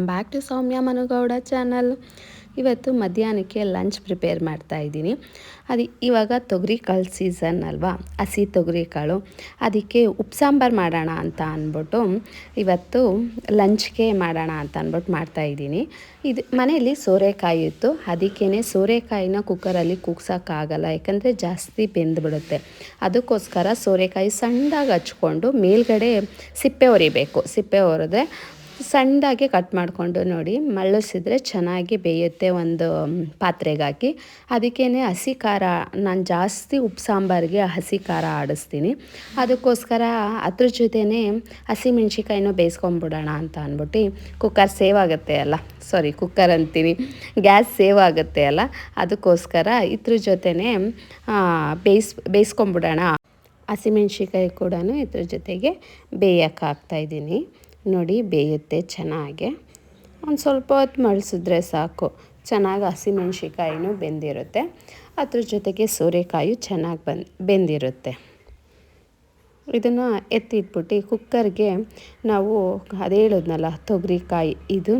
Welcome back to Soumya Manugowda channel ಇವತ್ತು ಮಧ್ಯಾಹ್ನಕ್ಕೆ lunch prepare ಮಾಡ್ತಾ ಇದ್ದೀನಿ. ಅದು ಇವಾಗ ತೊಗರಿ ಕಾಳು ಸೀಸನ್ ಅಲ್ವಾ? ಹಸಿ ತೊಗರಿ ಕಾಳು ಅದಕ್ಕೆ ಉಪ್ಪು ಸಾಂಬಾರು ಮಾಡೋಣ ಅಂತ ಅಂದ್ಬಿಟ್ಟು ಇವತ್ತು ಲಂಚ್ಗೆ ಮಾಡೋಣ ಅಂತ ಅಂದ್ಬಿಟ್ಟು ಮಾಡ್ತಾ ಇದ್ದೀನಿ. ಇದು ಮನೆಯಲ್ಲಿ ಸೋರೆಕಾಯಿ ಇತ್ತು. ಅದಕ್ಕೇ ಸೋರೆಕಾಯಿನ ಕುಕ್ಕರಲ್ಲಿ ಕೂಗ್ಸೋಕ್ಕಾಗಲ್ಲ ಯಾಕಂದರೆ ಜಾಸ್ತಿ ಬೆಂದ್ಬಿಡುತ್ತೆ. ಅದಕ್ಕೋಸ್ಕರ ಸೋರೆಕಾಯಿ ಸಣ್ಣದಾಗಿ ಹಚ್ಕೊಂಡು ಮೇಲ್ಗಡೆ ಸಿಪ್ಪೆ ಹೊರಿಬೇಕು ಸಿಪ್ಪೆ ಹೊರೆದ್ರೆ ಸಣ್ಣದಾಗಿ ಕಟ್ ಮಾಡಿಕೊಂಡು ನೋಡಿ ಮಳ್ಳಿಸಿದ್ರೆ ಚೆನ್ನಾಗಿ ಬೇಯುತ್ತೆ ಒಂದು ಪಾತ್ರೆಗೆ ಹಾಕಿ ಅದಕ್ಕೇ ಹಸಿ ಖಾರ, ನಾನು ಜಾಸ್ತಿ ಉಪ್ಪು ಸಾಂಬಾರಿಗೆ ಹಸಿ ಖಾರ ಆಡಿಸ್ತೀನಿ. ಅದಕ್ಕೋಸ್ಕರ ಅದ್ರ ಜೊತೆನೇ ಹಸಿಮೆಣ್ಸಿಕಾಯಿನೂ ಬೇಯಿಸ್ಕೊಂಬಿಡೋಣ ಅಂತ ಅಂದ್ಬಿಟ್ಟು ಕುಕ್ಕರ್ ಸೇವ್ ಆಗುತ್ತೆ ಅಲ್ಲ? ಸಾರಿ ಕುಕ್ಕರ್ ಅಂತೀನಿ. ಗ್ಯಾಸ್ ಸೇವ್ ಆಗುತ್ತೆ ಅಲ್ಲ? ಅದಕ್ಕೋಸ್ಕರ ಇದ್ರ ಜೊತೆನೇ ಬೇಯಿಸ್, ಬೇಯಿಸ್ಕೊಂಬಿಡೋಣ. ಹಸಿಮೆಣ್ಸಿಕಾಯಿ ಕೂಡ ಇದ್ರ ಜೊತೆಗೆ ಬೇಯಕ್ಕೆ ಹಾಕ್ತಾಯಿದ್ದೀನಿ ನೋಡಿ ಬೇಯುತ್ತೆ ಚೆನ್ನಾಗೆ. ಒಂದು ಸ್ವಲ್ಪ ಹೊತ್ತು ಮಳಿಸಿದ್ರೆ ಸಾಕು. ಚೆನ್ನಾಗಿ ಹಸಿಮೆಣ್ಸಿಕಾಯಿನೂ ಬೆಂದಿರುತ್ತೆ. ಅದ್ರ ಜೊತೆಗೆ ಸೋರೆಕಾಯಿ ಚೆನ್ನಾಗಿ ಬಂದು, ಬೆಂದಿರುತ್ತೆ. ಇದನ್ನು ಎತ್ತಿಟ್ಬಿಟ್ಟು ಕುಕ್ಕರ್ಗೆ ನಾವು ಅದೇ ಹೇಳಿದ್ನಲ್ಲ, ತೊಗರಿಕಾಯಿ. ಇದು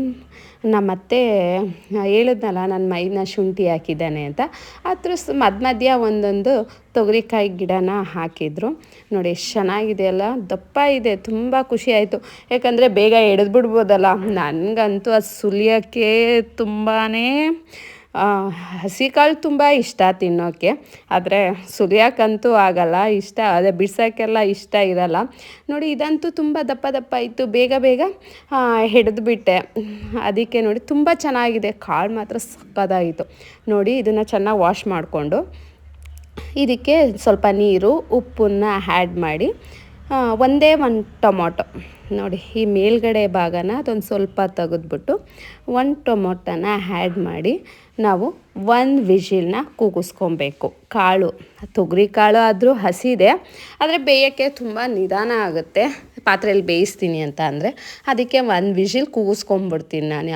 ನಮ್ಮತ್ತೆ ಹೇಳಿದ್ನಲ್ಲ, ನನ್ನ ಮೈನ ಶುಂಠಿ ಹಾಕಿದ್ದಾನೆ ಅಂತ. ಅದ್ರ ಮಧ್ಯ ಮಧ್ಯ ಒಂದೊಂದು ತೊಗರಿಕಾಯಿ ಗಿಡನ ಹಾಕಿದ್ರು. ನೋಡಿ, ಎಷ್ಟು ಚೆನ್ನಾಗಿದೆ ಅಲ್ಲ. ದಪ್ಪ ಇದೆ, ತುಂಬ ಖುಷಿ ಆಯಿತು. ಯಾಕಂದರೆ ಬೇಗ ಎಳೆದ್ಬಿಡ್ಬೋದಲ್ಲ ನನಗಂತೂ ಅದು ಸುಲಿಯೋಕ್ಕೆ ತುಂಬಾ ಹಸಿ ಕಾಳು ತುಂಬ ಇಷ್ಟ ತಿನ್ನೋಕ್ಕೆ ಆದರೆ ಸುಲಿಯೋಕ್ಕಂತೂ ಆಗಲ್ಲ, ಇಷ್ಟ ಅದೇ ಬಿಡ್ಸೋಕ್ಕೆಲ್ಲ ಇಷ್ಟ ಇರಲ್ಲ. ನೋಡಿ, ಇದಂತೂ ತುಂಬ ದಪ್ಪ ದಪ್ಪ ಇತ್ತು, ಬೇಗ ಬೇಗ ಹಿಡಿದ್ಬಿಟ್ಟೆ. ಅದಕ್ಕೆ ನೋಡಿ, ತುಂಬ ಚೆನ್ನಾಗಿದೆ. ಕಾಳು ಮಾತ್ರ ಸಕ್ಕದಾಯಿತು ನೋಡಿ, ಇದನ್ನು ಚೆನ್ನಾಗಿ ವಾಶ್ ಮಾಡಿಕೊಂಡು, ಇದಕ್ಕೆ ಸ್ವಲ್ಪ ನೀರು, ಉಪ್ಪನ್ನ ಆ್ಯಡ್ ಮಾಡಿ ಒಂದೇ ಒಂದು ಟೊಮೊಟೊ. ನೋಡಿ, ಈ ಮೇಲ್ಗಡೆ ಭಾಗನ ಅದೊಂದು ಸ್ವಲ್ಪ ತೆಗೆದ್ಬಿಟ್ಟು ಒಂದು ಟೊಮೊಟೊನ ಆ್ಯಡ್ ಮಾಡಿ ನಾವು ಒಂದು ವಿಜಿಲ್ನ ಕೂಗಿಸ್ಕೊಬೇಕು. ಕಾಳು, ತೊಗರಿ ಕಾಳು ಆದರೂ ಹಸಿದೆ, ಆದರೆ ಬೇಯೋಕ್ಕೆ ತುಂಬ ನಿಧಾನ ಆಗುತ್ತೆ. ಪಾತ್ರೆಯಲ್ಲಿ ಬೇಯಿಸ್ತೀನಿ ಅಂತ ಅಂದರೆ ಅದಕ್ಕೆ ಒಂದು ವಿಷಿಲ್ ಕೂಗಿಸ್ಕೊಂಬಿಡ್ತೀನಿ ನಾನು.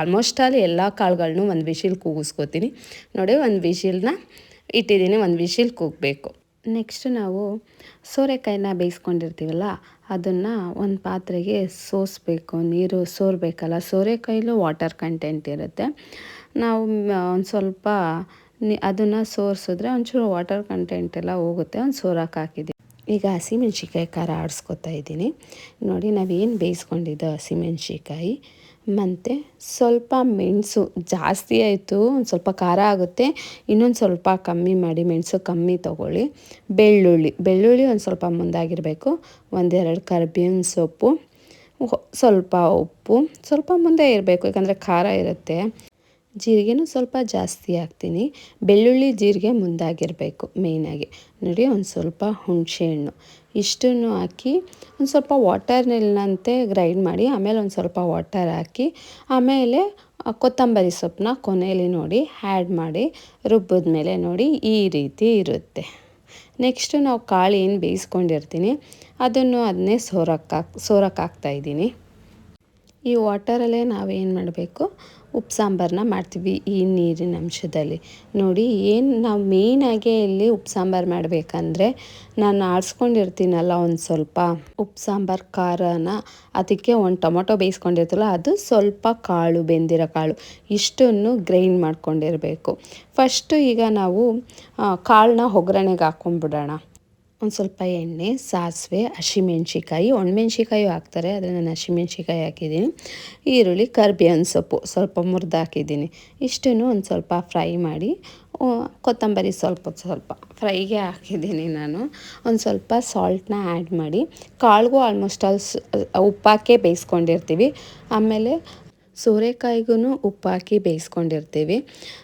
ಆಲ್ಮೋಸ್ಟ್ ಅಲ್ಲಿ ಎಲ್ಲ ಕಾಳುಗಳನ್ನೂ ಒಂದು ವಿಷಿಲ್ ಕೂಗಿಸ್ಕೊತೀನಿ. ನೋಡಿ, ಒಂದು ವಿಷಿಲ್ನ ಇಟ್ಟಿದ್ದೀನಿ, ಒಂದು ವಿಶಿಲ್ ಕೂಗಬೇಕು. ನೆಕ್ಸ್ಟ್ ನಾವು ಸೋರೆಕಾಯಿನ ಬೇಯಿಸ್ಕೊಂಡಿರ್ತೀವಲ್ಲ, ಅದನ್ನು ಒಂದು ಪಾತ್ರೆಗೆ ಸೋಸಬೇಕು, ನೀರು ಸೋರಬೇಕಲ್ಲ, ಸೋರೆಕಾಯಿಲೂ ವಾಟರ್ ಕಂಟೆಂಟ್ ಇರುತ್ತೆ. ನಾವು ಒಂದು ಸ್ವಲ್ಪ ನಿ, ಅದನ್ನು ಸೋರಿಸಿದ್ರೆ ಒಂಚೂರು ವಾಟರ್ ಕಂಟೆಂಟ್ ಎಲ್ಲ ಹೋಗುತ್ತೆ, ಒಂದು ಸೋರಕ್ಕೆ ಹಾಕಿದ್ದೀವಿ ಈಗ ಹಸಿಮೆಣ್ಸಿಕಾಯಿ ಖಾರ ಆಡಿಸ್ಕೊತಾ ಇದ್ದೀನಿ. ನೋಡಿ, ನಾವೇನು ಬೇಯಿಸ್ಕೊಂಡಿದ್ದೋ ಹಸಿಮೆಣ್ಸಿಕಾಯಿ ಮತ್ತು ಸ್ವಲ್ಪ ಮೆಣಸು ಜಾಸ್ತಿ ಆಯಿತು ಒಂದು ಸ್ವಲ್ಪ ಖಾರ ಆಗುತ್ತೆ. ಇನ್ನೊಂದು ಸ್ವಲ್ಪ ಕಮ್ಮಿ ಮಾಡಿ, ಮೆಣಸು ಕಮ್ಮಿ ತೊಗೊಳ್ಳಿ. ಬೆಳ್ಳುಳ್ಳಿ ಬೆಳ್ಳುಳ್ಳಿ ಒಂದು ಸ್ವಲ್ಪ ಮುಂದಾಗಿರಬೇಕು. ಒಂದೆರಡು ಕರ್ಬೇವಿನ ಸೊಪ್ಪು ಸ್ವಲ್ಪ ಉಪ್ಪು, ಸ್ವಲ್ಪ ಮುಂದೆ ಇರಬೇಕು, ಯಾಕಂದರೆ ಖಾರ ಇರುತ್ತೆ. ಜೀರಿಗೆನೂ ಸ್ವಲ್ಪ ಜಾಸ್ತಿ ಹಾಕ್ತೀನಿ. ಬೆಳ್ಳುಳ್ಳಿ ಜೀರಿಗೆ ಮುಂದಾಗಿರಬೇಕು ಮೇಯ್ನಾಗಿ ನೋಡಿ, ಒಂದು ಸ್ವಲ್ಪ ಹುಣಸೆಹಣ್ಣು ಇಷ್ಟನ್ನು ಹಾಕಿ ಒಂದು ಸ್ವಲ್ಪ ವಾಟರ್ನಂತೆ ಗ್ರೈಂಡ್ ಮಾಡಿ, ಆಮೇಲೆ ಒಂದು ಸ್ವಲ್ಪ ವಾಟರ್ ಹಾಕಿ, ಆಮೇಲೆ ಕೊತ್ತಂಬರಿ ಸೊಪ್ಪನ್ನ ಕೊನೆಯಲ್ಲಿ ನೋಡಿ ಆ್ಯಡ್ ಮಾಡಿ ರುಬ್ಬಿದ ಮೇಲೆ ನೋಡಿ ಈ ರೀತಿ ಇರುತ್ತೆ. ನೆಕ್ಸ್ಟು ನಾವು ಕಾಳು ಏನು ಬೇಯಿಸ್ಕೊಂಡಿರ್ತೀನಿ, ಅದನ್ನು ಅದನ್ನೇ ಸೋರಕ್ಕೆ ಸೋರಕ್ಕೆ ಹಾಕ್ತಾಯಿದ್ದೀನಿ ಈ ವಾಟರಲ್ಲೇ ನಾವೇನು ಮಾಡಬೇಕು? ಉಪ್ಪು ಸಾಂಬಾರನ್ನ ಮಾಡ್ತೀವಿ ಈ ನೀರಿನ ಅಂಶದಲ್ಲಿ. ನೋಡಿ, ಏನು ನಾವು ಮೇಯ್ನಾಗೆ ಇಲ್ಲಿ ಉಪ್ಪು ಸಾಂಬಾರು ಮಾಡಬೇಕಂದ್ರೆ ನಾನು ಆಡಿಸ್ಕೊಂಡಿರ್ತೀನಲ್ಲ ಒಂದು ಸ್ವಲ್ಪ ಉಪ್ಪು ಸಾಂಬಾರು ಖಾರನ, ಅದಕ್ಕೆ ಒಂದು ಟೊಮೊಟೊ ಬೇಯಿಸ್ಕೊಂಡಿರ್ತಲ್ಲ ಅದು ಸ್ವಲ್ಪ ಕಾಳು, ಬೆಂದಿರೋ ಕಾಳು, ಇಷ್ಟನ್ನು ಗ್ರೈಂಡ್ ಮಾಡ್ಕೊಂಡಿರಬೇಕು. ಫಸ್ಟು ಈಗ ನಾವು ಕಾಳನ್ನ ಒಗ್ಗರಣೆಗೆ ಹಾಕ್ಕೊಂಡ್ಬಿಡೋಣ ಒಂದು ಸ್ವಲ್ಪ ಎಣ್ಣೆ, ಸಾಸಿವೆ ಹಸಿಮೆಣ್ಸಿಕಾಯಿ ಒಣಮೆಣ್ಸಿಕಾಯಿ ಹಾಕ್ತಾರೆ, ಆದರೆ ನಾನು ಹಸಿಮೆಣ್ಸಿಕಾಯಿ ಹಾಕಿದ್ದೀನಿ. ಈರುಳ್ಳಿ, ಕರ್ಬೇವಿನ ಸೊಪ್ಪು ಸ್ವಲ್ಪ ಮುರಿದು ಹಾಕಿದ್ದೀನಿ. ಇಷ್ಟನ್ನು ಒಂದು ಸ್ವಲ್ಪ ಫ್ರೈ ಮಾಡಿ ಕೊತ್ತಂಬರಿ ಸ್ವಲ್ಪ ಸ್ವಲ್ಪ ಫ್ರೈಗೆ ಹಾಕಿದ್ದೀನಿ ನಾನು. ಒಂದು ಸ್ವಲ್ಪ ಸಾಲ್ಟನ್ನ ಆ್ಯಡ್ ಮಾಡಿ, ಕಾಳಿಗೂ ಆಲ್ಮೋಸ್ಟ್ ಆಲ್ ಉಪ್ಪಾಕೆ ಬೇಯಿಸ್ಕೊಂಡಿರ್ತೀವಿ. ಆಮೇಲೆ ಸೋರೆಕಾಯಿಗೂ ಉಪ್ಪು ಹಾಕಿ ಬೇಯಿಸ್ಕೊಂಡಿರ್ತೀವಿ.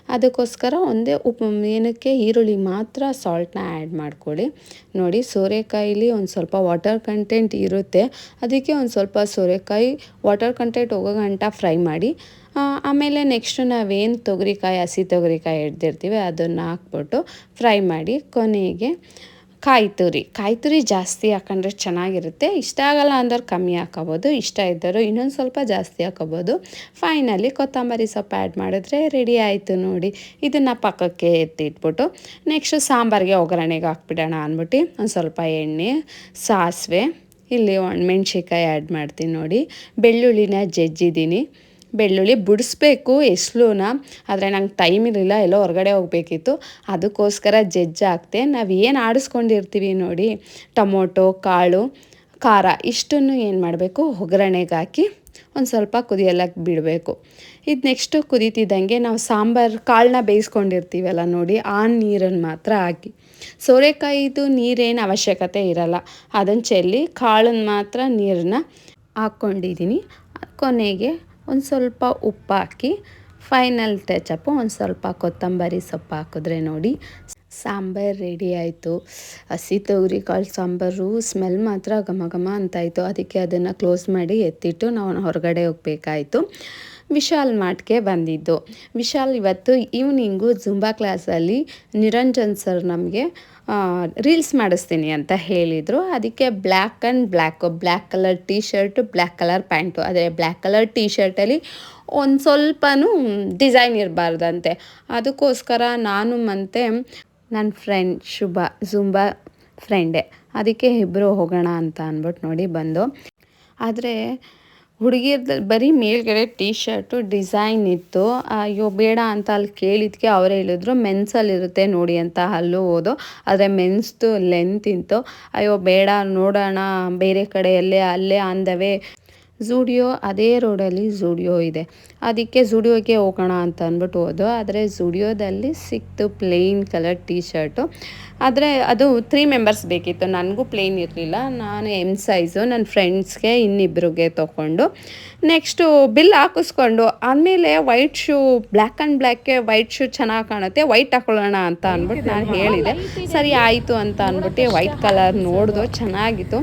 ಅದಕ್ಕೋಸ್ಕರ ಒಂದೇ ಉಪ್ಪು ಏನಕ್ಕೆ ಈರುಳ್ಳಿ ಮಾತ್ರ ಸಾಲ್ಟನ್ನ ಆ್ಯಡ್ ಮಾಡ್ಕೊಳ್ಳಿ. ನೋಡಿ, ಸೋರೆಕಾಯಿಲಿ ಒಂದು ಸ್ವಲ್ಪ ವಾಟರ್ ಕಂಟೆಂಟ್ ಇರುತ್ತೆ. ಅದಕ್ಕೆ ಒಂದು ಸ್ವಲ್ಪ ಸೋರೆಕಾಯಿ ವಾಟರ್ ಕಂಟೆಂಟ್ ಹೋಗೋ ಗಂಟ ಫ್ರೈ ಮಾಡಿ. ಆಮೇಲೆ ನೆಕ್ಸ್ಟು ನಾವೇನು ತೊಗರಿಕಾಯಿ, ಹಸಿ ತೊಗರಿಕಾಯಿ ಹಿಡ್ದಿರ್ತೀವಿ ಅದನ್ನು ಹಾಕ್ಬಿಟ್ಟು ಫ್ರೈ ಮಾಡಿ ಕೊನೆಗೆ ಕಾಯಿ ತುರಿ ಕಾಯಿ ತುರಿ ಜಾಸ್ತಿ ಹಾಕೊಂಡ್ರೆ ಚೆನ್ನಾಗಿರುತ್ತೆ. ಇಷ್ಟ ಆಗಲ್ಲ ಅಂದ್ರೆ ಕಮ್ಮಿ ಹಾಕೋಬೋದು. ಇಷ್ಟ ಇದ್ದರೂ ಇನ್ನೊಂದು ಸ್ವಲ್ಪ ಜಾಸ್ತಿ ಹಾಕೋಬೋದು. ಫೈನಲಿ ಕೊತ್ತಂಬರಿ ಸೊಪ್ಪು ಆ್ಯಡ್ ಮಾಡಿದ್ರೆ ರೆಡಿ ಆಯಿತು ನೋಡಿ. ಇದನ್ನು ಪಕ್ಕಕ್ಕೆ ಎತ್ತಿಟ್ಬಿಟ್ಟು ನೆಕ್ಸ್ಟು ಸಾಂಬಾರಿಗೆ ಒಗ್ಗರಣೆಗೆ ಹಾಕ್ಬಿಡೋಣ ಅಂದ್ಬಿಟ್ಟು ಒಂದು ಸ್ವಲ್ಪ ಎಣ್ಣೆ, ಸಾಸಿವೆ, ಇಲ್ಲಿ ಒಣಮೆಣ್ಸಿಕಾಯಿ ಆ್ಯಡ್ ಮಾಡ್ತೀನಿ ನೋಡಿ. ಬೆಳ್ಳುಳ್ಳಿನ ಜಜ್ಜಿದ್ದೀನಿ. ಬೆಳ್ಳುಳ್ಳಿ ಬಿಡಿಸ್ಬೇಕು ಎಸ್ಲೂನ ಆದರೆ ನಂಗೆ ಟೈಮ್ ಇರಲಿಲ್ಲ, ಎಲ್ಲೋ ಹೊರಗಡೆ ಹೋಗಬೇಕಿತ್ತು. ಅದಕ್ಕೋಸ್ಕರ ಜಜ್ಜ ಹಾಕ್ತೆ. ನಾವು ಏನು ಆಡಿಸ್ಕೊಂಡಿರ್ತೀವಿ ನೋಡಿ, ಟೊಮೊಟೊ, ಕಾಳು, ಖಾರ, ಇಷ್ಟನ್ನು ಏನು ಮಾಡಬೇಕು? ಒಗ್ಗರಣೆಗೆ ಹಾಕಿ ಒಂದು ಸ್ವಲ್ಪ ಕುದಿಯಲ್ಲಕ್ಕೆ ಬಿಡಬೇಕು. ಇದು ನೆಕ್ಸ್ಟು ಕುದೀತಿದ್ದಂಗೆ ನಾವು ಸಾಂಬಾರು ಕಾಳನ್ನ ಬೇಯಿಸ್ಕೊಂಡಿರ್ತೀವಲ್ಲ ನೋಡಿ, ಆ ನೀರನ್ನು ಮಾತ್ರ ಹಾಕಿ. ಸೋರೆಕಾಯಿದು ನೀರೇನು ಅವಶ್ಯಕತೆ ಇರಲ್ಲ. ಅದನ್ನು ಚೆಲ್ಲಿ ಕಾಳನ್ನು ಮಾತ್ರ ನೀರನ್ನ ಹಾಕ್ಕೊಂಡಿದ್ದೀನಿ ಕೊನೆಗೆ ಒಂದು ಸ್ವಲ್ಪ ಉಪ್ಪು ಹಾಕಿ ಫೈನಲ್ ಟಚಪ್ಪು ಒಂದು ಸ್ವಲ್ಪ ಕೊತ್ತಂಬರಿ ಸೊಪ್ಪು ಹಾಕಿದ್ರೆ ನೋಡಿ, ಸಾಂಬಾರು ರೆಡಿ ಆಯಿತು. ಹಸಿ ತೊಗರಿ ಕಾಳು ಸಾಂಬಾರು ಸ್ಮೆಲ್ ಮಾತ್ರ ಘಮ ಘಮ ಅಂತಾಯಿತು ಅದಕ್ಕೆ ಅದನ್ನು ಕ್ಲೋಸ್ ಮಾಡಿ ಎತ್ತಿಟ್ಟು ನಾವು ಹೊರಗಡೆ ಹೋಗಬೇಕಾಯಿತು. ವಿಶಾಲ್ ಮಾಟ್ಗೆ ಬಂದಿದ್ದು. ವಿಶಾಲ್ ಇವತ್ತು ಈವ್ನಿಂಗು ಜುಂಬಾ ಕ್ಲಾಸಲ್ಲಿ ನಿರಂಜನ್ ಸರ್ ನಮಗೆ ರೀಲ್ಸ್ ಮಾಡಿಸ್ತೀನಿ ಅಂತ ಹೇಳಿದರು. ಅದಕ್ಕೆ black and black black colour T shirt black colour pant. ಆದರೆ ಬ್ಲ್ಯಾಕ್ ಕಲರ್ ಟೀ ಶರ್ಟಲ್ಲಿ ಒಂದು ಸ್ವಲ್ಪನೂ ಡಿಸೈನ್ ಇರಬಾರ್ದಂತೆ. ಅದಕ್ಕೋಸ್ಕರ ನಾನು ಮತ್ತು ನನ್ನ ಫ್ರೆಂಡ್ ಶುಭ ಜುಂಬಾ ಫ್ರೆಂಡೇ, ಅದಕ್ಕೆ ಇಬ್ಬರು ಹೋಗೋಣ ಅಂತ ಅಂದ್ಬಿಟ್ಟು ನೋಡಿ ಬಂದು. ಆದರೆ ಹುಡುಗಿರ್ದಲ್ಲಿ ಬರೀ ಮೇಲ್ಗಡೆ ಟೀ ಶರ್ಟು ಡಿಸೈನ್ ಇತ್ತು. ಅಯ್ಯೋ, ಬೇಡ ಅಂತ ಅಲ್ಲಿ ಕೇಳಿದ್ಕೆ ಅವರೇ ಹೇಳಿದ್ರು ಮೆನ್ಸಲ್ಲಿರುತ್ತೆ ನೋಡಿ ಅಂತ ಅಲ್ಲೂ ಹೋದು. ಆದರೆ ಮೆನ್ಸ್ದು ಲೆಂತ್ ಇತ್ತು. ಅಯ್ಯೋ, ಬೇಡ, ನೋಡೋಣ, ಬೇರೆ ಕಡೆ ಎಲ್ಲೇ ಅಲ್ಲೇ ಆನ್ ಝೂಡಿಯೋ ಅದೇ ರೋಡಲ್ಲಿ ಝೂಡಿಯೋ ಇದೆ. ಅದಕ್ಕೆ ಝೂಡಿಯೋಗೆ ಹೋಗೋಣ ಅಂತ ಅಂದ್ಬಿಟ್ಟು ಹೋದು ಆದರೆ ಝುಡಿಯೋದಲ್ಲಿ ಸಿಕ್ತು ಪ್ಲೇನ್ ಕಲರ್ ಟೀ ಶರ್ಟು ಆದರೆ ಅದು ತ್ರೀ ಮೆಂಬರ್ಸ್ ಬೇಕಿತ್ತು. ನನಗೂ ಪ್ಲೇನ್ ಇರಲಿಲ್ಲ. ನಾನು ಎಂ ಸೈಜು ನನ್ನ ಫ್ರೆಂಡ್ಸ್ಗೆ ಇನ್ನಿಬ್ಬರಿಗೆ ತೊಗೊಂಡು. ನೆಕ್ಸ್ಟು ಬಿಲ್ ಹಾಕಿಸ್ಕೊಂಡು ಆಮೇಲೆ ವೈಟ್ ಶೂ ಬ್ಲ್ಯಾಕ್ ಆ್ಯಂಡ್ ಬ್ಲ್ಯಾಕ್ಗೆ ವೈಟ್ ಶೂ ಚೆನ್ನಾಗಿ ಕಾಣುತ್ತೆ. ವೈಟ್ ಹಾಕೊಳ್ಳೋಣ ಅಂತ ಅಂದ್ಬಿಟ್ಟು ನಾನು ಹೇಳಿದೆ. ಸರಿ, ಆಯಿತು ಅಂತ ಅಂದ್ಬಿಟ್ಟು ವೈಟ್ ಕಲರ್ ನೋಡಿದು, ಚೆನ್ನಾಗಿತ್ತು.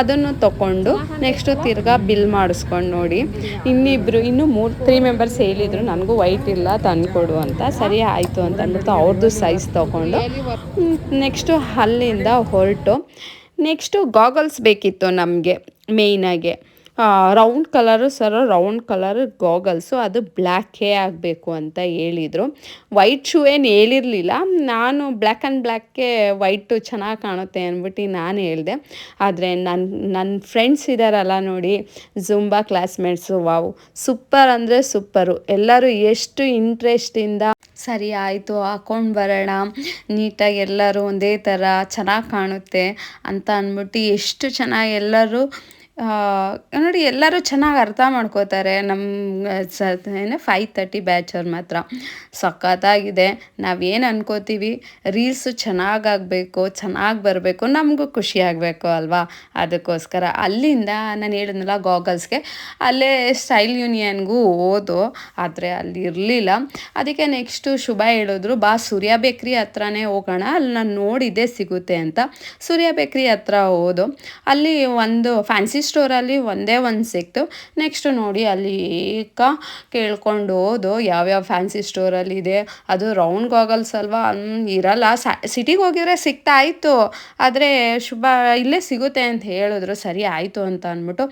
ಅದನ್ನು ತಗೊಂಡು ನೆಕ್ಸ್ಟು ತಿರ್ಗಾ ಬಿಲ್ ಮಾಡಿಸ್ಕೊಂಡು ನೋಡಿ. ಇನ್ನಿಬ್ಬರು ಇನ್ನೂ ಮೂರು ತ್ರೀ ಮೆಂಬರ್ಸ್ ಹೇಳಿದರು, ನನಗೂ ವೈಟ್ ಇಲ್ಲ, ತಂದುಕೊಡು ಅಂತ. ಸರಿ, ಆಯಿತು ಅಂತ ಅಂದ್ಬಿಟ್ಟು ಅವ್ರದ್ದು ಸೈಜ್ ತೊಗೊಂಡು ನೆಕ್ಸ್ಟು ಅಲ್ಲಿಂದ ಹೊರಟು. ನೆಕ್ಸ್ಟು ಗಾಗಲ್ಸ್ ಬೇಕಿತ್ತು ನಮಗೆ ಮೇಯ್ನಾಗೆ round colour sir round colour goggles ಅದು ಬ್ಲ್ಯಾಕೇ ಆಗಬೇಕು ಅಂತ ಹೇಳಿದರು. ವೈಟ್ ಶೂ ಏನು ಹೇಳಿರಲಿಲ್ಲ. ನಾನು ಬ್ಲ್ಯಾಕ್ ಆ್ಯಂಡ್ ಬ್ಲ್ಯಾಕ್ಗೆ ವೈಟು ಚೆನ್ನಾಗಿ ಕಾಣುತ್ತೆ ಅಂದ್ಬಿಟ್ಟು ನಾನು ಹೇಳಿದೆ. ಆದರೆ ನನ್ನ ನನ್ನ ಫ್ರೆಂಡ್ಸ್ ಇದ್ದಾರಲ್ಲ ನೋಡಿ ಜುಂಬಾ ಕ್ಲಾಸ್ಮೇಟ್ಸು ವಾವ್. ಸೂಪರ್ ಅಂದರೆ ಸೂಪರು ಎಲ್ಲರೂ ಎಷ್ಟು ಇಂಟ್ರೆಸ್ಟಿಂದ ಸರಿ ಆಯಿತು, ಹಾಕೊಂಡು ಬರೋಣ. ನೀಟಾಗಿ ಎಲ್ಲರೂ ಒಂದೇ ಥರ ಚೆನ್ನಾಗಿ ಕಾಣುತ್ತೆ ಅಂತ ಅಂದ್ಬಿಟ್ಟು ಎಷ್ಟು ಚೆನ್ನಾಗಿ ಎಲ್ಲರೂ ನೋಡಿ, ಎಲ್ಲರೂ ಚೆನ್ನಾಗಿ ಅರ್ಥ ಮಾಡ್ಕೋತಾರೆ. ನಮ್ಮ ಸ, ಏನು ಫೈವ್ ತರ್ಟಿ ಬ್ಯಾಚವ್ರು ಮಾತ್ರ. ಸಖತ್ತಾಗಿದೆ. ನಾವೇನು ಅನ್ಕೋತೀವಿ? ರೀಲ್ಸು ಚೆನ್ನಾಗಾಗಬೇಕು, ಚೆನ್ನಾಗಿ ಬರಬೇಕು, ನಮಗೂ ಖುಷಿ ಆಗಬೇಕು ಅಲ್ವಾ? ಅದಕ್ಕೋಸ್ಕರ ಅಲ್ಲಿಂದ ನಾನು ಹೇಳಿದ್ನಲ್ಲ ಗಾಗಲ್ಸ್ಗೆ ಅಲ್ಲೇ ಸ್ಟೈಲ್ ಯೂನಿಯನ್ಗೂ ಓದು ಆದರೆ ಅಲ್ಲಿ ಇರಲಿಲ್ಲ. ಅದಕ್ಕೆ ನೆಕ್ಸ್ಟು ಶುಭ ಹೇಳಿದ್ರು, ಬಾ, ಸೂರ್ಯ ಬೇಕ್ರಿ ಹತ್ರನೇ ಹೋಗೋಣ. ಅಲ್ಲಿ ನಾನು ನೋಡಿದ್ದೆ ಸಿಗುತ್ತೆ ಅಂತ. ಸೂರ್ಯ ಬೇಕ್ರಿ ಹತ್ರ ಓದು ಅಲ್ಲಿ ಒಂದು ಫ್ಯಾನ್ಸಿ ಸ್ಟೋರಲ್ಲಿ ಒಂದೇ ಒಂದು ಸಿಕ್ತು. ನೆಕ್ಸ್ಟು ನೋಡಿ ಅಲ್ಲಿ ಈಗ ಕೇಳ್ಕೊಂಡು ಹೋದು ಯಾವ್ಯಾವ ಫ್ಯಾನ್ಸಿ ಸ್ಟೋರಲ್ಲಿ ಇದೆ. ಅದು ರೌಂಡ್ ಗಾಗಲ್ಸ್ ಅಲ್ವಾ? ಇರಲ್ಲ. ಸಿಟಿಗೆ ಹೋಗಿದ್ರೆ ಸಿಗ್ತಾ ಇತ್ತು. ಆದರೆ ಶುಭ, ಇಲ್ಲೇ ಸಿಗುತ್ತೆ ಅಂತ ಹೇಳಿದ್ರು. ಸರಿ ಆಯಿತು ಅಂತ ಅಂದ್ಬಿಟ್ಟು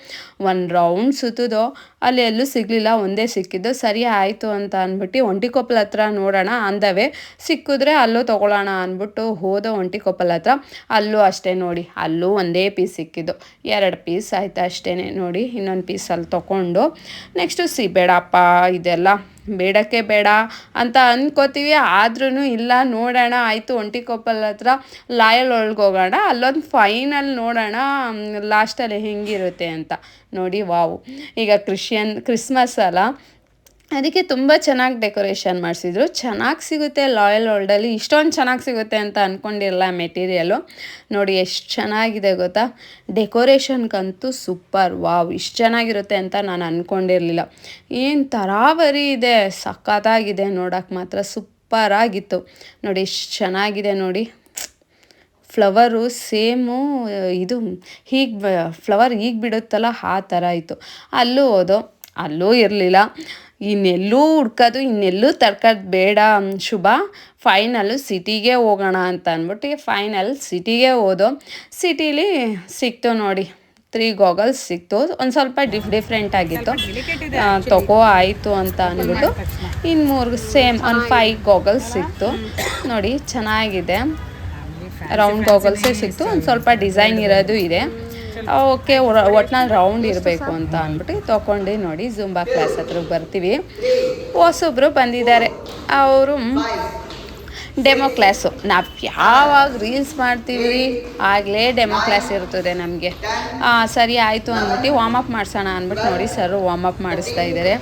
ಒಂದು ರೌಂಡ್ ಸುತ್ತಿದೋ. ಅಲ್ಲಿ ಎಲ್ಲೂ ಸಿಗಲಿಲ್ಲ, ಒಂದೇ ಸಿಕ್ಕಿದ್ದು. ಸರಿ ಆಯಿತು ಅಂತ ಅಂದ್ಬಿಟ್ಟು ಒಂಟಿಕೊಪ್ಪಲ ಹತ್ರ ನೋಡೋಣ ಅಂದವೇ. ಸಿಕ್ಕಿದ್ರೆ ಅಲ್ಲೂ ತೊಗೊಳ್ಳೋಣ ಅಂದ್ಬಿಟ್ಟು ಹೋದೋ ಒಂಟಿಕೊಪ್ಪಲ ಹತ್ರ. ಅಲ್ಲೂ ಅಷ್ಟೇ ನೋಡಿ, ಅಲ್ಲೂ ಒಂದೇ ಪೀಸ್ ಸಿಕ್ಕಿದ್ದು. ಎರಡು ಪೀಸ್ ಆಯಿತು. ಅಷ್ಟೇ ನೋಡಿ ಇನ್ನೊಂದು ಪೀಸಲ್ಲಿ ಅಲ್ಲಿ ತೊಗೊಂಡು ನೆಕ್ಸ್ಟು ಸಿ, ಬೇಡಪ್ಪ, ಇದೆಲ್ಲ ಬೇಡಕ್ಕೆ ಬೇಡ ಅಂತ ಅಂದ್ಕೋತೀವಿ ಆದ್ರೂ ಇಲ್ಲ, ನೋಡೋಣ, ಆಯಿತು ಒಂಟಿಕೊಪ್ಪಲ್ ಹತ್ರ ಲಾಯಲ್ ಒಳಗೆ ಹೋಗೋಣ. ಅಲ್ಲೊಂದು ಫೈನಲ್ ನೋಡೋಣ ಲಾಸ್ಟಲ್ಲಿ ಹೆಂಗಿರುತ್ತೆ ಅಂತ. ನೋಡಿ, ವಾವು. ಈಗ ಕ್ರಿಶ್ಚಿಯನ್, ಕ್ರಿಸ್ಮಸ್ ಅಲ್ಲ ಅದಕ್ಕೆ ತುಂಬ ಚೆನ್ನಾಗಿ ಡೆಕೋರೇಷನ್ ಮಾಡಿಸಿದ್ರು. ಚೆನ್ನಾಗಿ ಸಿಗುತ್ತೆ ಲಾಯಲ್ ವರ್ಲ್ಡಲ್ಲಿ ಇಷ್ಟೊಂದು ಚೆನ್ನಾಗಿ ಸಿಗುತ್ತೆ ಅಂತ ಅಂದ್ಕೊಂಡಿರಲ್ಲ ಮೆಟೀರಿಯಲು ನೋಡಿ ಎಷ್ಟು ಚೆನ್ನಾಗಿದೆ ಗೊತ್ತಾ? ಡೆಕೋರೇಷನ್ಗಂತೂ ಸೂಪರ್ ವಾವ್ ಇಷ್ಟು ಚೆನ್ನಾಗಿರುತ್ತೆ ಅಂತ ನಾನು ಅಂದ್ಕೊಂಡಿರಲಿಲ್ಲ ಏನು ತರಾವರಿ ಇದೆ. ಸಖತ್ತಾಗಿದೆ ನೋಡೋಕೆ ಮಾತ್ರ ಸೂಪರಾಗಿತ್ತು ನೋಡಿ ಎಷ್ಟು ಚೆನ್ನಾಗಿದೆ ನೋಡಿ. ಫ್ಲವರು ಸೇಮು ಇದು ಹೀಗೆ ಫ್ಲವರ್ ಈಗ ಬಿಡುತ್ತಲ್ಲ ಆ ಥರ ಇತ್ತು. ಅಲ್ಲೂ ಹೋದೋ, ಅಲ್ಲೂ ಇರಲಿಲ್ಲ. ಇನ್ನೆಲ್ಲೂ ಹುಡ್ಕೋದು ಇನ್ನೆಲ್ಲೂ ತಡ್ಕೋದು ಬೇಡ ಶುಭ. ಫೈನಲ್ಲು ಸಿಟಿಗೆ ಹೋಗೋಣ ಅಂತ ಅಂದ್ಬಿಟ್ಟು ಫೈನಲ್ ಸಿಟಿಗೆ ಹೋದೋ ಸಿಟೀಲಿ ಸಿಕ್ತು ನೋಡಿ. ತ್ರೀ ಗಾಗಲ್ಸ್ ಸಿಕ್ತು. ಒಂದು ಸ್ವಲ್ಪ ಡಿಫ್ ಡಿಫ್ರೆಂಟ್ ಆಗಿತ್ತು. ತಗೋ ಆಯಿತು ಅಂತ ಅಂದ್ಬಿಟ್ಟು ಇನ್ನು ಮೂರು ಸೇಮ್ ಒಂದು ಫೈವ್ ಗಾಗಲ್ಸ್ ಸಿಕ್ತು. ನೋಡಿ ಚೆನ್ನಾಗಿದೆ. ರೌಂಡ್ ಗಾಗಲ್ಸೇ ಸಿಕ್ತು. ಒಂದು ಸ್ವಲ್ಪ ಡಿಸೈನ್ ಇರೋದು ಇದೆ. ಓಕೆ ಒಟ್ನಲ್ಲಿ ರೌಂಡ್ ಇರಬೇಕು ಅಂತ ಅಂದ್ಬಿಟ್ಟು ತೊಗೊಂಡು ನೋಡಿ ಜುಂಬಾ ಕ್ಲಾಸ್ ಹತ್ರ ಬರ್ತೀವಿ. ಹೊಸೊಬ್ರು ಬಂದಿದ್ದಾರೆ. ಅವರು ಡೆಮೋ ಕ್ಲಾಸು ನಾವು ಯಾವಾಗ ರೀಲ್ಸ್ ಮಾಡ್ತೀವಿ? ಆಗಲೇ ಡೆಮೋ ಕ್ಲಾಸ್ ಇರ್ತದೆ ನಮಗೆ. ಸರಿ, ಆಯಿತು ಅಂದ್ಬಿಟ್ಟು ವಾಮಪ್ ಮಾಡಿಸೋಣ ಅಂದ್ಬಿಟ್ಟು ನೋಡಿ ಸರ್ ವಾಮಪ್ ಮಾಡಿಸ್ತಾ ಇದ್ದಾರೆ.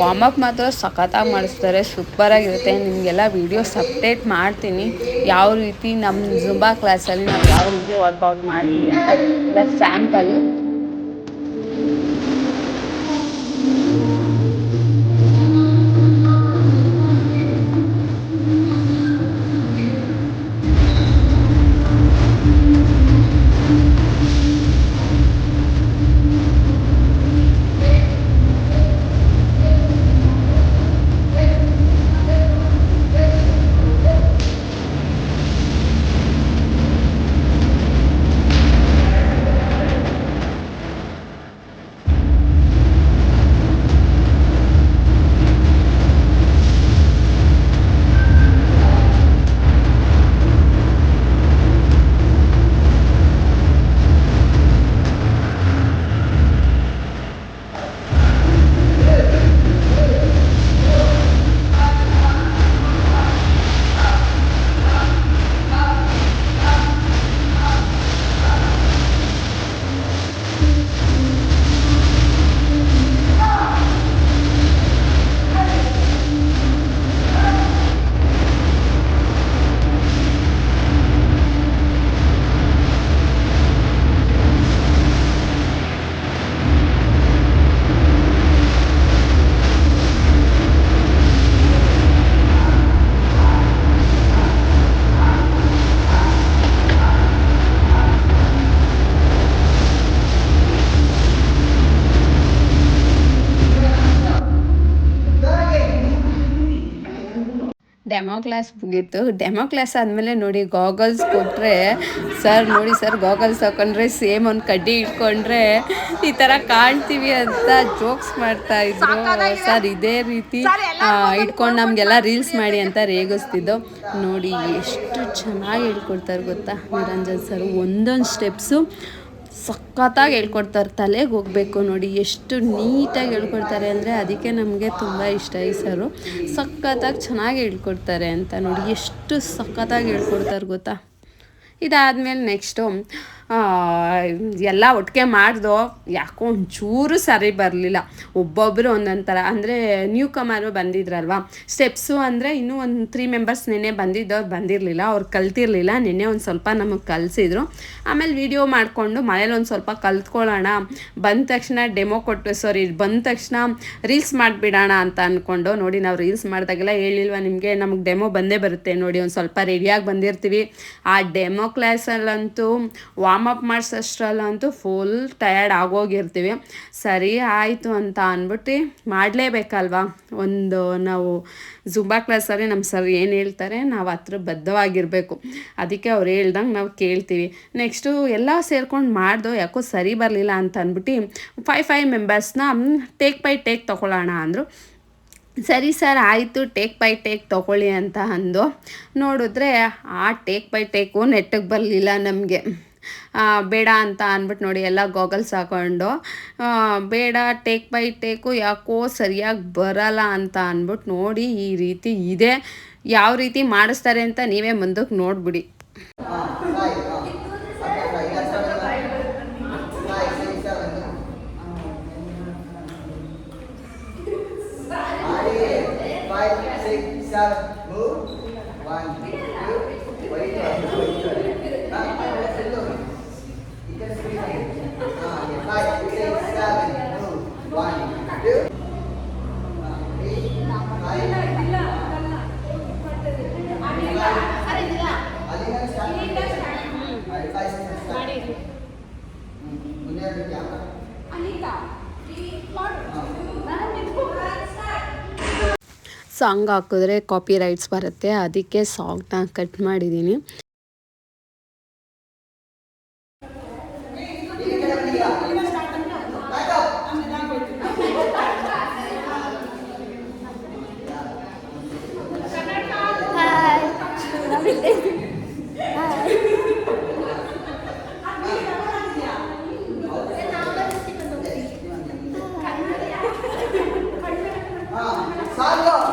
ವಾರ್ಮ್ ಅಪ್ ಮಾತ್ರ ಸಖತ್ತಾಗಿ ಮಾಡಿಸ್ತಾರೆ, ಸೂಪರಾಗಿರುತ್ತೆ. ನಿಮಗೆಲ್ಲ ವೀಡಿಯೋಸ್ ಅಪ್ಡೇಟ್ ಮಾಡ್ತೀನಿ. ಯಾವ ರೀತಿ ನಮ್ಮ ಜುಂಬಾ ಕ್ಲಾಸಲ್ಲಿ ನಾವು ಯಾವ ರೀತಿ ವರ್ಕೌಟ್ ಮಾಡ್ತೀವಿ ಅಂತ. ಸ್ಯಾಂಪಲ್ ಡೆಮೋ ಕ್ಲಾಸ್ ಮುಗೀತು. ಡೆಮೋ ಕ್ಲಾಸ್ ಆದಮೇಲೆ ನೋಡಿ ಗಾಗಲ್ಸ್ ಕೊಟ್ಟರೆ ಸರ್ ನೋಡಿ ಸರ್ ಗಾಗಲ್ಸ್ ಹಾಕೊಂಡ್ರೆ ಸೇಮ್ ಒಂದು ಕಡ್ಡಿ ಇಟ್ಕೊಂಡ್ರೆ ಈ ಥರ ಕಾಣ್ತೀವಿ ಅಂತ ಜೋಕ್ಸ್ ಮಾಡ್ತಾ ಇದ್ರು. ಸರ್ ಇದೇ ರೀತಿ ಇಟ್ಕೊಂಡು ನಮಗೆಲ್ಲ ರೀಲ್ಸ್ ಮಾಡಿ ಅಂತ ರೇಗಿಸ್ತಿದ್ದು. ನೋಡಿ ಎಷ್ಟು ಚೆನ್ನಾಗಿ ಹೇಳ್ಕೊಡ್ತಾರೆ ಗೊತ್ತಾ? ನಿರಂಜನ್ ಸರ್ ಒಂದೊಂದು ಸ್ಟೆಪ್ಸು ಸಖತ್ತಾಗಿ ಹೇಳ್ಕೊಡ್ತಾರೆ, ತಲೆಗೆ ಹೋಗಬೇಕು ನೋಡಿ, ಎಷ್ಟು ನೀಟಾಗಿ ಹೇಳ್ಕೊಡ್ತಾರೆ ಅಂದರೆ ಅದಕ್ಕೆ ನಮಗೆ ತುಂಬ ಇಷ್ಟ ಈ ಸರು. ಸಖತ್ತಾಗಿ ಚೆನ್ನಾಗಿ ಹೇಳ್ಕೊಡ್ತಾರೆ ಅಂತ ನೋಡಿ, ಎಷ್ಟು ಸಖತ್ತಾಗಿ ಹೇಳ್ಕೊಡ್ತಾರೆ ಗೊತ್ತಾ? ಇದಾದಮೇಲೆ ನೆಕ್ಸ್ಟು ಎಲ್ಲ ಒಟ್ಟಿಗೆ ಮಾಡ್ದೋ ಯಾಕೋ ಒಂಚೂರು ಸರಿ ಬರಲಿಲ್ಲ. ಒಬ್ಬೊಬ್ಬರು ಒಂದೊಂದು ಥರ ಅಂದರೆ ನ್ಯೂ ಕಮರು ಬಂದಿದ್ರಲ್ವ? ಸ್ಟೆಪ್ಸು ಅಂದರೆ ಇನ್ನೂ ಒಂದು ತ್ರೀ ಮೆಂಬರ್ಸ್ ನಿನ್ನೆ ಬಂದಿದ್ದವ್ರು ಬಂದಿರಲಿಲ್ಲ, ಅವ್ರು ಕಲ್ತಿರಲಿಲ್ಲ. ನಿನ್ನೆ ಒಂದು ಸ್ವಲ್ಪ ನಮಗೆ ಕಲಿಸಿದ್ರು. ಆಮೇಲೆ ವಿಡಿಯೋ ಮಾಡಿಕೊಂಡು ಮನೇಲಿ ಒಂದು ಸ್ವಲ್ಪ ಕಲ್ತ್ಕೊಳ್ಳೋಣ. ಬಂದ ತಕ್ಷಣ ಡೆಮೋ ಕೊಟ್ಟು ಸಾರಿ ಬಂದ ತಕ್ಷಣ ರೀಲ್ಸ್ ಮಾಡಿಬಿಡೋಣ ಅಂತ ಅಂದ್ಕೊಂಡು ನೋಡಿ ನಾವು ರೀಲ್ಸ್ ಮಾಡಿದಾಗೆಲ್ಲ ಹೇಳಿಲ್ವ ನಿಮಗೆ? ನಮಗೆ ಡೆಮೋ ಬಂದೇ ಬರುತ್ತೆ ನೋಡಿ, ಒಂದು ಸ್ವಲ್ಪ ರೆಡಿಯಾಗಿ ಬಂದಿರ್ತೀವಿ. ಆ ಡೆಮೋ ಕ್ಲಾಸಲ್ಲಂತೂ ವಾರ್ಮ್ ಅಪ್ ಮಾಡಿಸೋಷ್ಟ್ರಲ್ಲಂತೂ ಫುಲ್ ಟಯರ್ಡ್ ಆಗೋಗಿರ್ತೀವಿ. ಸರಿ, ಆಯಿತು ಅಂತ ಅಂದ್ಬಿಟ್ಟು ಮಾಡಲೇಬೇಕಲ್ವಾ? ಒಂದು ನಾವು ಜುಂಬಾ ಕ್ಲಾಸಲ್ಲಿ ನಮ್ಮ ಸರ್ ಏನು ಹೇಳ್ತಾರೆ, ನಾವು ಹತ್ರ ಬದ್ಧವಾಗಿರಬೇಕು. ಅದಕ್ಕೆ ಅವ್ರು ಹೇಳ್ದಂಗೆ ನಾವು ಕೇಳ್ತೀವಿ. ನೆಕ್ಸ್ಟು ಎಲ್ಲ ಸೇರ್ಕೊಂಡು ಮಾಡ್ದೋ ಯಾಕೋ ಸರಿ ಬರಲಿಲ್ಲ ಅಂತ ಅಂದ್ಬಿಟ್ಟು ಫೈವ್ ಫೈವ್ ಮೆಂಬರ್ಸ್ನ ಟೇಕ್ ಬೈ ಟೇಕ್ ತೊಗೊಳ್ಳೋಣ ಅಂದರು. ಸರಿ ಸರ್ ಆಯಿತು ಟೇಕ್ ಬೈ ಟೇಕ್ ತೊಗೊಳ್ಳಿ ಅಂತ ಅಂದು ನೋಡಿದ್ರೆ ಆ ಟೇಕ್ ಬೈ ಟೇಕು ನೆಟ್ಟಗೆ ಬರಲಿಲ್ಲ ನಮಗೆ. ಬೇಡ ಅಂತ ಅಂದ್ಬಿಟ್ಟು ನೋಡಿ ಎಲ್ಲ ಗಾಗಲ್ಸ್ ಹಾಕೊಂಡು ಬೇಡ ಟೇಕ್ ಬೈ ಟೇಕು ಯಾಕೋ ಸರಿಯಾಗಿ ಬರಲ್ಲ ಅಂತ ಅಂದ್ಬಿಟ್ಟು ನೋಡಿ ಈ ರೀತಿ ಇದೆ. ಯಾವ ರೀತಿ ಮಾಡಿಸ್ತಾರೆ ಅಂತ ನೀವೇ ಮುಂದಕ್ಕೆ ನೋಡ್ಬಿಡಿ. Seven, move. One, two, song ಹಾಕಿದ್ರೆ ಕಾಪಿ ರೈಟ್ಸ್ ಬರುತ್ತೆ ಅದಕ್ಕೆ ಸಾಂಗ್ನ ಕಟ್ ಮಾಡಿದ್ದೀನಿ. Salve!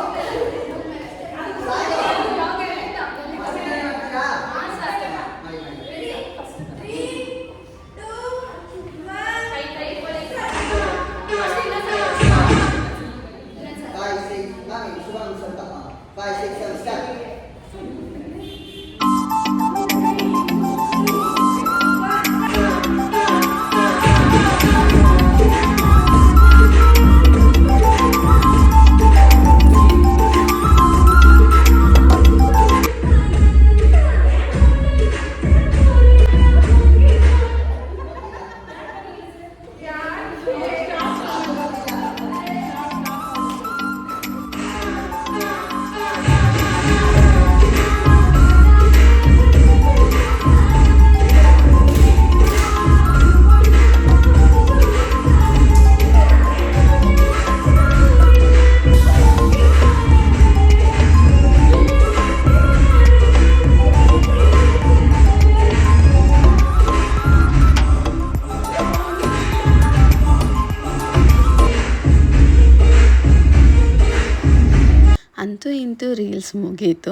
ರೀಲ್ಸ್ ಮುಗೀತು.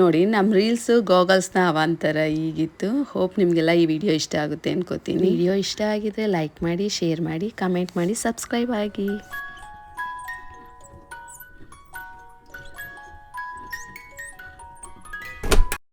ನೋಡಿ ನಮ್ಮ ರೀಲ್ಸು ಗೋಗಲ್ಸ್ನ ಅವಾಂತರ ಈಗಿತ್ತು. ಹೋಪ್ ನಿಮಗೆಲ್ಲ ಈ ವಿಡಿಯೋ ಇಷ್ಟ ಆಗುತ್ತೆ ಅನ್ಕೋತೀನಿ. ವಿಡಿಯೋ ಇಷ್ಟ ಆಗಿದೆ ಲೈಕ್ ಮಾಡಿ ಶೇರ್ ಮಾಡಿ ಕಮೆಂಟ್ ಮಾಡಿ ಸಬ್ಸ್ಕ್ರೈಬ್ ಆಗಿ.